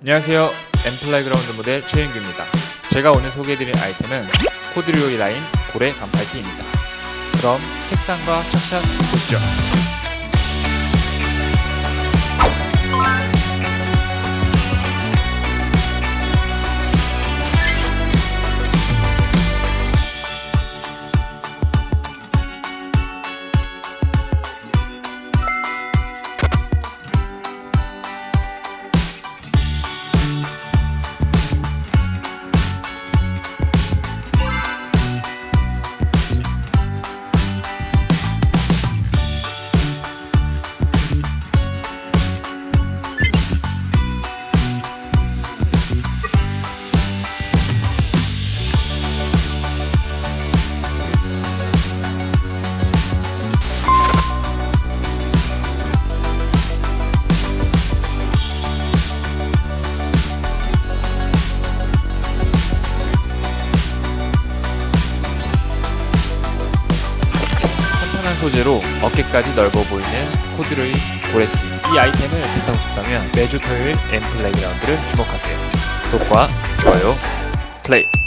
안녕하세요. 엠플라이그라운드 모델 최윤규입니다. 제가 오늘 소개해드릴 아이템은 코드리오이 라인 고래 반팔티입니다. 그럼 색상과 착샷 보시죠. 탄탄한 소재로 어깨까지 넓어 보이는 코드로이 고래티. 이 아이템을 겟하고 싶다면 매주 토요일 엠플라이그라운드를 주목하세요. 구독과 좋아요, 플레이.